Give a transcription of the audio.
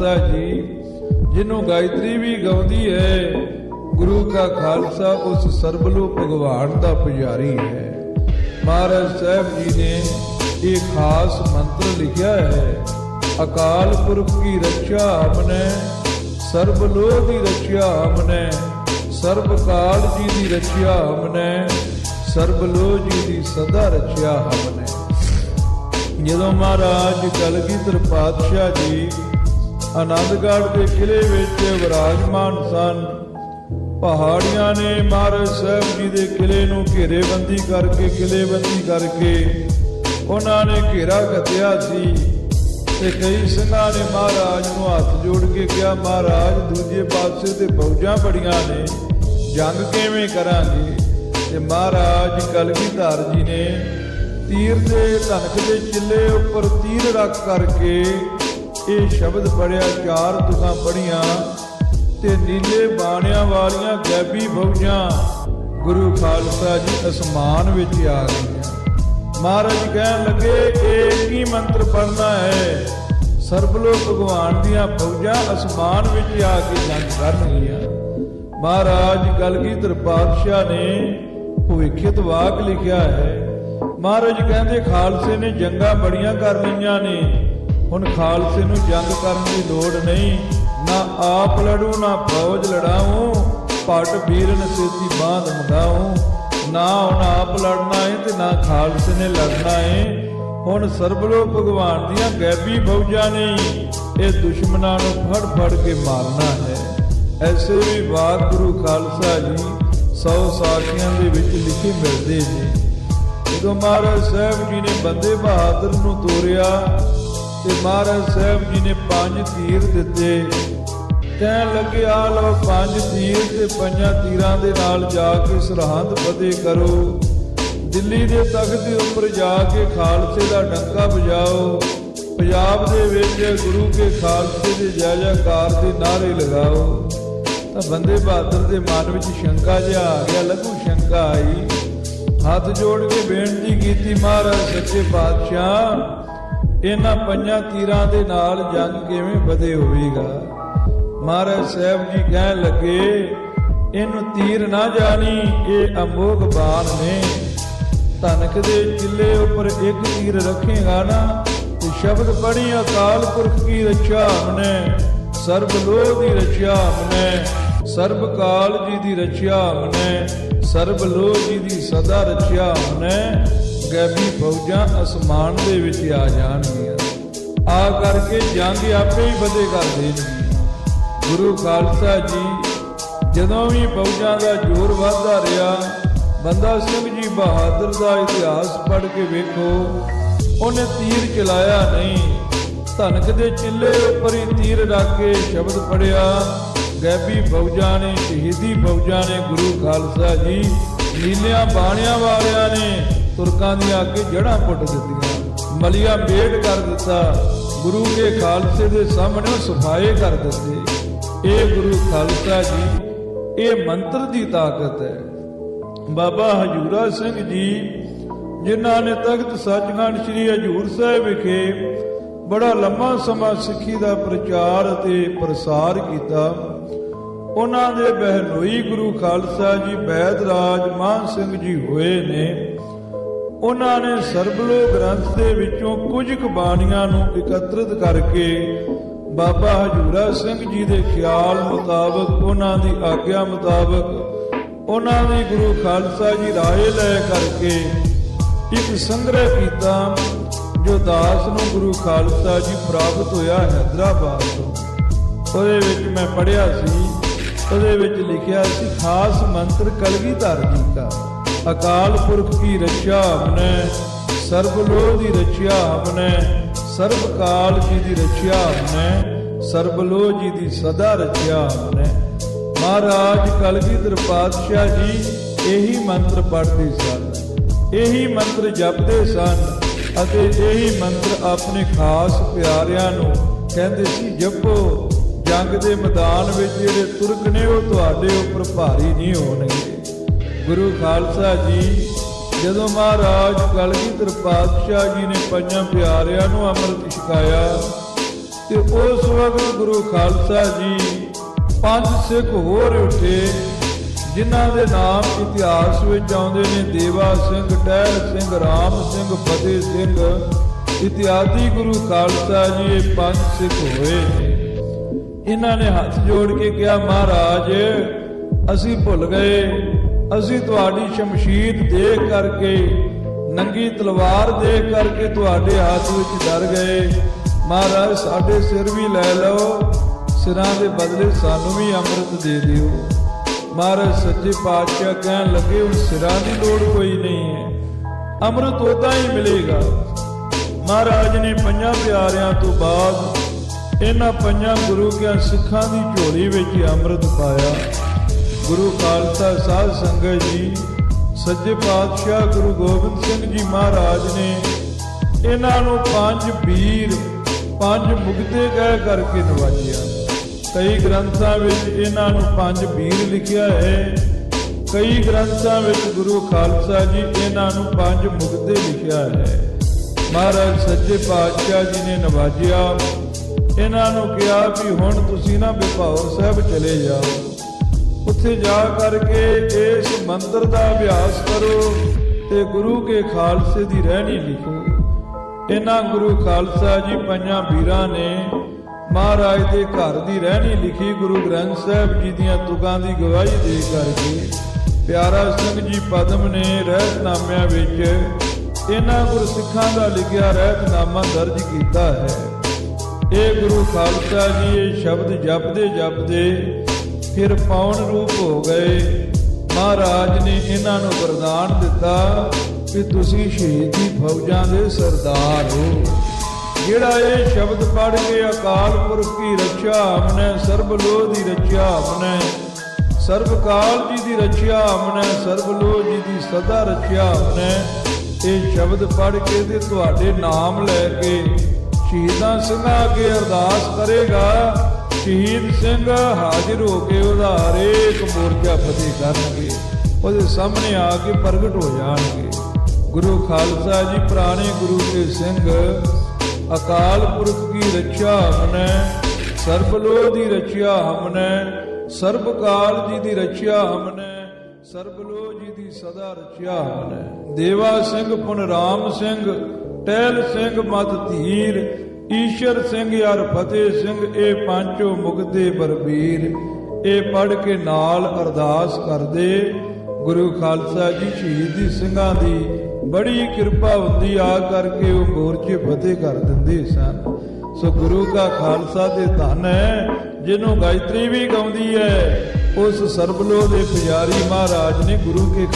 ਖਾਲਸਾ ਜੀ ਜਿਹਨੂੰ ਗਾਇਤਰੀ ਵੀ ਗਾਉਂਦੀ ਹੈ, ਗੁਰੂ ਕਾ ਖਾਲਸਾ ਉਸ ਸਰਬਲੋ ਭਗਵਾਨ ਦਾ ਪੁਜਾਰੀ ਹੈ। ਮਹਾਰਾਜ ਸਾਹਿਬ ਜੀ ਨੇ ਇਹ ਖਾਸ ਮੰਤਰ ਲਿਖਿਆ ਹੈ, ਅਕਾਲ ਪੁਰਖ ਕੀ ਰੱਖਿਆ ਹਮਨੇ ਸਰਬ ਲੋਹ ਦੀ ਰੱਖਿਆ ਹਮਨੇ ਸਰਬ ਕਾਲ ਜੀ ਦੀ ਰੱਖਿਆ ਹਮਨੇ ਸਰਬ ਲੋਹ ਜੀ ਦੀ ਸਦਾ ਰੱਖਿਆ ਹਮਨੇ ਜਦੋਂ ਮਹਾਰਾਜ ਕਲਗੀਧਰ ਪਾਤਸ਼ਾਹ ਜੀ ਆਨੰਦਗੜ੍ਹ ਦੇ ਕਿਲੇ ਵਿੱਚ ਵਿਰਾਜਮਾਨ ਸਨ। ਪਹਾੜੀਆਂ ਨੇ ਮਹਾਰਾਜ ਸਾਹਿਬ ਜੀ ਦੇ ਕਿਲੇ ਨੂੰ ਘੇਰੇਬੰਦੀ ਕਰਕੇ ਕਿਲੇਬੰਦੀ ਕਰਕੇ ਉਹਨਾਂ ਨੇ ਘੇਰਾ ਘਤਿਆ ਸੀ ਤੇ ਕਈ ਸਿੰਘਾਂ ਨੇ ਮਹਾਰਾਜ ਨੂੰ ਹੱਥ ਜੋੜ ਕੇ ਕਿਹਾ, ਮਹਾਰਾਜ, ਦੂਜੇ ਪਾਸੇ ਤੇ ਫੌਜਾਂ ਬੜੀਆਂ ਨੇ, ਜੰਗ ਕਿਵੇਂ ਕਰਾਂਗੇ? ਤੇ ਮਹਾਰਾਜ ਕਲਗੀਧਰ ਜੀ ਨੇ ਤੀਰ ਦੇ ਧਨਕ ਦੇ ਚਿੱਲੇ ਉੱਪਰ ਤੀਰ ਰੱਖ ਕਰਕੇ ਇਹ ਸ਼ਬਦ ਪੜਿਆ ਚਾਰ ਤੁਕਾਂ ਪੜੀਆਂ ਤੇ ਨੀਲੇ ਬਾਣਿਆਂ ਵਾਲੀਆਂ ਗੈਬੀ ਫੌਜਾਂ ਗੁਰੂ ਖਾਲਸਾ ਜੀ ਅਸਮਾਨ ਵਿੱਚ ਆ ਗਈਆਂ। ਮਹਾਰਾਜ ਕਹਿਣ ਲੱਗੇ, ਇਹ ਕੀ ਮੰਤਰ ਪੜਨਾ ਹੈ? ਸਰਬਲੋ ਭਗਵਾਨ ਦੀਆਂ ਫੌਜਾਂ ਅਸਮਾਨ ਵਿੱਚ ਆ ਕੇ ਜੰਗ ਕਰਨਗੀਆਂ। ਮਹਾਰਾਜ ਕਲਗੀਧਰ ਪਾਤਸ਼ਾਹ ਨੇ ਭਵਿੱਖਿਤ ਵਾਕ ਲਿਖਿਆ ਹੈ। ਮਹਾਰਾਜ ਕਹਿੰਦੇ, ਖਾਲਸੇ ਨੇ ਜੰਗਾਂ ਬੜੀਆਂ ਕਰ ਲਈਆਂ ਨੇ। ਹੁਣ ਖਾਲਸੇ ਨੂੰ ਜੰਗ ਕਰਨ ਦੀ ਲੋੜ ਨਹੀਂ। ਨਾ ਆਪ ਲੜੂ, ਨਾ ਫੌਜ ਲੜਾਉ। ਪਟ ਵੀਰਨ ਸੇਤੀ ਬਾਂਧ ਮਗਾਉ। ਨਾ ਹੁਣ ਆਪ ਲੜਨਾ ਹੈ ਤੇ ਨਾ ਖਾਲਸੇ ਨੇ ਲੜਨਾ ਹੈ ਹੁਣ ਸਰਬਲੋ ਭਗਵਾਨ ਦੀਆਂ ਗੈਬੀ ਫੌਜਾਂ ਨੇ। ਇਹ ਦੁਸ਼ਮਣਾਂ ਨੂੰ ਫੜ ਫੜ ਕੇ ਮਾਰਨਾ ਹੈ। ਐਸੇ ਵੀ ਵਾਕ ਖਾਲਸਾ ਜੀ ਸੌ ਸਾਖੀਆਂ ਦੇ ਵਿੱਚ ਲਿਖੇ ਮਿਲਦੇ ਨੇ। ਜਦੋਂ ਮਹਾਰਾਜ ਸਾਹਿਬ ਜੀ ਨੇ ਬੰਦੇ ਬਹਾਦਰ ਨੂੰ ਤੋਰਿਆ ਤੇ ਮਹਾਰਾਜ ਸਾਹਿਬ ਜੀ ਨੇ ਪੰਜ ਤੀਰ ਦਿੱਤੇ। ਕਹਿਣ ਲੱਗੇ, ਆ ਲਓ ਪੰਜ ਤੀਰ ਤੇ ਪੰਜਾਂ ਤੀਰਾਂ ਦੇ ਨਾਲ ਜਾ ਕੇ ਸਰਹੰਦ ਫਤਿਹ ਕਰੋ। ਦਿੱਲੀ ਦੇ ਤਖਤ ਦੇ ਉੱਪਰ ਜਾ ਕੇ ਖਾਲਸੇ ਦਾ ਡੰਕਾ ਵਜਾਓ। ਪੰਜਾਬ ਦੇ ਵਿੱਚ ਗੁਰੂ ਕੇ ਖਾਲਸੇ ਦੇ ਜੈ ਜੈਕਾਰ ਦੇ ਨਾਰੇ ਲਗਾਓ। ਤਾਂ ਬੰਦੇ ਬਹਾਦਰ ਦੇ ਮਨ ਵਿੱਚ ਸ਼ੰਕਾ ਜਿਹਾ ਆ ਗਿਆ, ਲਘੂ ਸ਼ੰਕਾ ਆਈ। ਹੱਥ ਜੋੜ ਕੇ ਬੇਨਤੀ ਕੀਤੀ ਮਹਾਰਾਜ, ਸੱਚੇ ਪਾਤਸ਼ਾਹ ਇਹਨਾਂ ਪੰਜਾਂ ਤੀਰਾਂ ਦੇ ਨਾਲ ਜੰਗ ਕਿਵੇਂ ਵਧੇ ਹੋਵੇਗਾ? ਮਹਾਰਾਜ ਸਾਹਿਬ ਜੀ ਕਹਿਣ ਲੱਗੇ, ਇਹਨੂੰ ਤੀਰ ਨਾ ਜਾਣੀ, ਇਹ ਅਮੋਘ ਬਾਣ ਨੇ। ਧਨਕ ਦੇ ਚਿੱਲੇ ਉੱਪਰ ਇੱਕ ਤੀਰ ਰੱਖੇਗਾ ਨਾ, ਤੇ ਸ਼ਬਦ ਪੜੀ ਅਕਾਲ ਪੁਰਖ ਕੀ ਰੱਖਿਆ ਹਮਨੇ ਸਰਬ ਲੋਹ ਦੀ ਰੱਖਿਆ ਹਮਨੇ ਸਰਬ ਕਾਲ ਜੀ ਦੀ ਰੱਖਿਆ ਹਮਨੇ ਸਰਬ ਲੋਹ ਜੀ ਦੀ ਸਦਾ ਰੱਖਿਆ ਹਮਨੇ ਗੈਬੀ ਫੌਜਾਂ ਅਸਮਾਨ ਦੇ ਵਿੱਚ ਆ ਜਾਣਗੀਆਂ। ਆ ਕਰਕੇ ਜੰਗ ਆਪੇ ਹੀ ਵਧੇ ਕਰ ਦੇਣਗੀਆਂ। ਗੁਰੂ ਖਾਲਸਾ ਜੀ, ਜਦੋਂ ਵੀ ਫੌਜਾਂ ਦਾ ਜ਼ੋਰ ਵੱਧਦਾ ਰਿਹਾ, ਬੰਦਾ ਸਿੰਘ ਜੀ ਬਹਾਦਰ ਦਾ ਇਤਿਹਾਸ ਪੜ੍ਹ ਕੇ ਵੇਖੋ, ਉਹਨੇ ਤੀਰ ਚਲਾਇਆ ਨਹੀਂ। ਧਨਕ ਦੇ ਚਿੱਲੇ ਉੱਪਰ ਹੀ ਤੀਰ ਰੱਖ ਕੇ ਸ਼ਬਦ ਪੜਿਆ ਗੈਬੀ ਫੌਜਾਂ ਨੇ, ਸ਼ਹੀਦੀ ਫੌਜਾਂ ਨੇ, ਗੁਰੂ ਖਾਲਸਾ ਜੀ। ਨੀਲਿਆਂ ਬਾਣਿਆਂ ਵਾਲਿਆਂ ਨੇ ਤੁਰਕਾਂ ਦੀਆਂ ਅੱਗੇ ਜੜਾਂ ਪੁੱਟ ਦਿੱਤੀਆਂ। ਮਲੀਆ ਮੇਟ ਕਰ ਦਿੱਤਾ। ਗੁਰੂ ਕੇ ਖਾਲਸੇ ਦੇ ਸਾਹਮਣੇ ਸਫਾਏ ਕਰ ਦਿੱਤੇ। ਇਹ ਗੁਰੂ ਖਾਲਸਾ ਜੀ, ਇਹ ਮੰਤਰ ਦੀ ਤਾਕਤ ਹੈ। ਬਾਬਾ ਹਜੂਰਾ ਸਿੰਘ ਜੀ, ਜਿਨ੍ਹਾਂ ਨੇ ਤਖਤ ਸੱਚਖੰਡ ਸ੍ਰੀ ਹਜੂਰ ਸਾਹਿਬ ਵਿਖੇ ਬੜਾ ਲੰਮਾ ਸਮਾਂ ਸਿੱਖੀ ਦਾ ਪ੍ਰਚਾਰ ਅਤੇ ਪ੍ਰਸਾਰ ਕੀਤਾ ਉਹਨਾਂ ਦੇ ਬਹਿਨੋਈ ਗੁਰੂ ਖਾਲਸਾ ਜੀ ਬੈਦ ਰਾਜ ਮਾਨ ਸਿੰਘ ਜੀ ਹੋਏ ਨੇ। ਉਹਨਾਂ ਨੇ ਸਰਬਲੋ ਗ੍ਰੰਥ ਦੇ ਵਿੱਚੋਂ ਕੁਝ ਕੁ ਬਾਣੀਆਂ ਨੂੰ ਇਕੱਤਰਿਤ ਕਰਕੇ ਬਾਬਾ ਹਜੂਰਾ ਸਿੰਘ ਜੀ ਦੇ ਖਿਆਲ ਮੁਤਾਬਕ, ਉਹਨਾਂ ਦੀ ਆਗਿਆ ਮੁਤਾਬਕ ਉਹਨਾਂ ਨੇ ਗੁਰੂ ਖਾਲਸਾ ਜੀ ਰਾਏ ਲੈ ਕਰਕੇ ਇੱਕ ਸੰਗ੍ਰਹਿ ਕੀਤਾ ਜੋ ਦਾਸ ਨੂੰ ਗੁਰੂ ਖਾਲਸਾ ਜੀ ਪ੍ਰਾਪਤ ਹੋਇਆ ਹੈਦਰਾਬਾਦ ਤੋਂ। ਉਹਦੇ ਵਿੱਚ ਮੈਂ ਪੜ੍ਹਿਆ ਸੀ ਉਹਦੇ ਵਿੱਚ ਲਿਖਿਆ ਸੀ, ਖਾਸ ਮੰਤਰ ਕਲਗੀਧਰ ਜੀ ਦਾ ਅਕਾਲ ਪੁਰਖ ਕੀ ਰੱਖਿਆ ਹਮਨੇ ਸਰਬ ਲੋਹ ਦੀ ਰੱਖਿਆ ਹਮਨੇ ਸਰਬ ਕਾਲ ਜੀ ਦੀ ਰੱਖਿਆ ਹਮਨੇ ਸਰਬ ਲੋਹ ਜੀ ਦੀ ਸਦਾ ਰੱਖਿਆ ਹਮਨੇ ਮਹਾਰਾਜ ਕਲਗੀਧਰ ਪਾਤਸ਼ਾਹ ਜੀ ਇਹੀ ਮੰਤਰ ਪੜ੍ਹਦੇ ਸਨ, ਇਹੀ ਮੰਤਰ ਜਪਦੇ ਸਨ ਅਤੇ ਇਹੀ ਮੰਤਰ ਆਪਣੇ ਖਾਸ ਪਿਆਰਿਆਂ ਨੂੰ ਕਹਿੰਦੇ ਸੀ, ਜਪੋ ਜੰਗ ਦੇ ਮੈਦਾਨ ਵਿੱਚ ਜਿਹੜੇ ਤੁਰਕ ਨੇ, ਉਹ ਤੁਹਾਡੇ ਉੱਪਰ ਭਾਰੀ ਨਹੀਂ ਹੋਣਗੇ। ਗੁਰੂ ਖਾਲਸਾ ਜੀ, ਜਦੋਂ ਮਹਾਰਾਜ ਕਲਗੀਧਰ ਪਾਤਸ਼ਾਹ ਜੀ ਨੇ ਪੰਜਾਂ ਪਿਆਰਿਆਂ ਨੂੰ ਅੰਮ੍ਰਿਤ ਛਕਾਇਆ, ਤੇ ਉਸ ਵਕਤ ਗੁਰੂ ਖਾਲਸਾ ਜੀ ਪੰਜ ਸਿੱਖ ਹੋਰ ਉੱਠੇ, ਜਿਨ੍ਹਾਂ ਦੇ ਨਾਮ ਇਤਿਹਾਸ ਵਿੱਚ ਆਉਂਦੇ ਨੇ, ਦੇਵਾ ਸਿੰਘ, ਟਹਿਲ ਸਿੰਘ, ਰਾਮ ਸਿੰਘ, ਫਤਿਹ ਸਿੰਘ ਇਤਿਆਦੀ ਗੁਰੂ ਖਾਲਸਾ ਜੀ, ਇਹ ਪੰਜ ਸਿੱਖ ਹੋਏ ਨੇ। ਇਹਨਾਂ ਨੇ ਹੱਥ ਜੋੜ ਕੇ ਕਿਹਾ, ਮਹਾਰਾਜ, ਅਸੀਂ ਭੁੱਲ ਗਏ। ਅਸੀਂ ਤੁਹਾਡੀ ਸ਼ਮਸ਼ੀਰ ਦੇਖ ਕਰਕੇ, ਨੰਗੀ ਤਲਵਾਰ ਦੇਖ ਕਰਕੇ ਤੁਹਾਡੇ ਹੱਥ ਵਿੱਚ ਡਰ ਗਏ। ਮਹਾਰਾਜ, ਸਾਡੇ ਸਿਰ ਵੀ ਲੈ ਲਓ, ਸਿਰਾਂ ਦੇ ਬਦਲੇ ਸਾਨੂੰ ਵੀ ਅੰਮ੍ਰਿਤ ਦੇ ਦਿਓ। ਮਹਾਰਾਜ, ਸੱਚੇ ਪਾਤਸ਼ਾਹ ਕਹਿਣ ਲੱਗੇ, ਹੁਣ ਸਿਰਾਂ ਦੀ ਲੋੜ ਕੋਈ ਨਹੀਂ ਹੈ। ਅੰਮ੍ਰਿਤ ਉਦਾਂ ਹੀ ਮਿਲੇਗਾ। ਮਹਾਰਾਜ ਨੇ ਪੰਜਾਂ ਪਿਆਰਿਆਂ ਤੋਂ ਬਾਅਦ ਇਹਨਾਂ ਪੰਜਾਂ ਗੁਰੂ ਕਿਆ ਸਿੱਖਾਂ ਦੀ ਝੋਲੀ ਵਿੱਚ ਅੰਮ੍ਰਿਤ ਪਾਇਆ। ਗੁਰੂ ਖਾਲਸਾ ਸਾਧ ਸੰਗਤ ਜੀ, ਸੱਜੇ ਪਾਤਸ਼ਾਹ ਗੁਰੂ ਗੋਬਿੰਦ ਸਿੰਘ ਜੀ ਮਹਾਰਾਜ ਨੇ ਇਹਨਾਂ ਨੂੰ ਪੰਜ ਵੀਰ ਪੰਜ ਮੁਕਤੇ ਕਹਿ ਕਰਕੇ ਨਵਾਜਿਆ। ਕਈ ਗ੍ਰੰਥਾਂ ਵਿੱਚ ਇਹਨਾਂ ਨੂੰ ਪੰਜ ਵੀਰ ਲਿਖਿਆ ਹੈ। ਕਈ ਗ੍ਰੰਥਾਂ ਵਿੱਚ ਗੁਰੂ ਖਾਲਸਾ ਜੀ ਇਹਨਾਂ ਨੂੰ ਪੰਜ ਮੁਕਤੇ ਲਿਖਿਆ ਹੈ। ਮਹਾਰਾਜ ਸੱਚੇ ਪਾਤਸ਼ਾਹ ਜੀ ਨੇ ਨਵਾਜਿਆ। ਇਹਨਾਂ ਨੂੰ ਕਿਹਾ ਵੀ ਹੁਣ ਤੁਸੀਂ ਨਾ ਬਿਪਾਵਰ ਸਾਹਿਬ ਚਲੇ ਜਾਓ। ਉੱਥੇ ਜਾ ਕਰਕੇ ਇਸ ਮੰਦਰ ਦਾ ਅਭਿਆਸ ਕਰੋ ਤੇ ਗੁਰੂ ਕੇ ਖਾਲਸੇ ਦੀ ਰਹਿਣੀ ਲਿਖੋ। ਇਹਨਾਂ ਗੁਰੂ ਖਾਲਸਾ ਜੀ ਪੰਜਾਂ ਵੀਰਾਂ ਨੇ ਮਹਾਰਾਜ ਦੇ ਘਰ ਦੀ ਰਹਿਣੀ ਲਿਖੀ ਗੁਰੂ ਗ੍ਰੰਥ ਸਾਹਿਬ ਜੀ ਦੀਆਂ ਤੁਕਾਂ ਦੀ ਗਵਾਹੀ ਦੇ ਕਰਕੇ ਪਿਆਰਾ ਸਿੰਘ ਜੀ ਪਦਮ ਨੇ ਰਹਿਤਨਾਮਿਆਂ ਵਿੱਚ ਇਹਨਾਂ ਗੁਰਸਿੱਖਾਂ ਦਾ ਲਿਖਿਆ ਰਹਿਤਨਾਮਾ ਦਰਜ ਕੀਤਾ ਹੈ। ਇਹ ਗੁਰੂ ਖਾਲਸਾ ਜੀ, ਇਹ ਸ਼ਬਦ ਜਪਦੇ ਜਪਦੇ ਫਿਰ ਪਾਉਣ ਰੂਪ ਹੋ ਗਏ। ਮਹਾਰਾਜ ਨੇ ਇਹਨਾਂ ਨੂੰ ਵਰਦਾਨ ਦਿੱਤਾ ਕਿ ਤੁਸੀਂ ਸ਼ਹੀਦੀ ਫੌਜਾਂ ਦੇ ਸਰਦਾਰ ਹੋ। ਜਿਹੜਾ ਇਹ ਸ਼ਬਦ ਪੜ੍ਹ ਕੇ ਅਕਾਲ ਪੁਰਖ ਦੀ ਰੱਖਿਆ ਹਮਨੇ ਸਰਬ ਲੋਹ ਦੀ ਰੱਖਿਆ ਹਮਨੇ ਸਰਬ ਕਾਲ ਜੀ ਦੀ ਰੱਖਿਆ ਹਮਨੇ ਸਰਬ ਲੋਹ ਜੀ ਦੀ ਸਦਾ ਰੱਖਿਆ ਹਮਨੇ ਇਹ ਸ਼ਬਦ ਪੜ੍ਹ ਕੇ ਤੇ ਤੁਹਾਡੇ ਨਾਮ ਲੈ ਕੇ ਸ਼ਹੀਦਾਂ ਸਿੰਘਾਂ ਅੱਗੇ ਅਰਦਾਸ ਕਰੇਗਾ, ਸ਼ਹੀਦ ਸਿੰਘ ਹਾਜ਼ਰ ਹੋ ਕੇ ਉਹਦਾ ਹਰੇਕ ਮੋਰਚਾ ਫਤਿਹ ਕਰਨਗੇ। ਉਹਦੇ ਸਾਹਮਣੇ ਆ ਕੇ ਪ੍ਰਗਟ ਹੋ ਜਾਣਗੇ। ਗੁਰੂ ਖਾਲਸਾ ਜੀ ਪੁਰਾਣੇ ਗੁਰੂ ਕੇ ਸਿੰਘ, ਅਕਾਲ ਪੁਰਖ ਕੀ ਰੱਖਿਆ ਹਮਨੇ ਸਰਬ ਲੋਹ ਦੀ ਰੱਖਿਆ ਹਮਨੇ ਸਰਬ ਕਾਲ ਜੀ ਦੀ ਰੱਖਿਆ ਹਮਨੇ ਸਰਬ ਲੋਹ ਜੀ ਦੀ ਸਦਾ ਰੱਖਿਆ ਹਮਨੇ। ਦੇਵਾ ਸਿੰਘ ਪੁਨ ਰਾਮ ਸਿੰਘ ਟਹਿਲ ਸਿੰਘ ਮਤ ਧੀਰ, ਈਸ਼ਰ ਸਿੰਘ ਯਾਰ ਫਤਿਹ ਸਿੰਘ, ਇਹ ਪੰਜੋ ਮੁਕਤੇ ਬਰਬੀਰ। ਇਹ ਪੜ ਕੇ ਨਾਲ ਅਰਦਾਸ ਕਰਦੇ, ਗੁਰੂ ਖਾਲਸਾ ਜੀ ਸ਼ਹੀਦੀ ਸਿੰਘਾਂ ਦੀ ਬੜੀ ਕਿਰਪਾ ਹੁੰਦੀ, ਆ ਕਰਕੇ ਉਹ ਮੋਰਚੇ ਫਤਿਹ ਕਰ ਦਿੰਦੇ ਸਨ। ਸੋ ਗੁਰੂ ਦਾ ਖਾਲਸਾ ਤੇ ਧਨ ਹੈ, ਜਿਹਨੂੰ ਗਾਇਤਰੀ ਵੀ ਗਾਉਂਦੀ ਹੈ, ਉਸ ਸਰਬਲੋ ਦੇ ਪੁਜਾਰੀ ਮਹਾਰਾਜ ਨੇ ਗੁਰੂ ਕੇ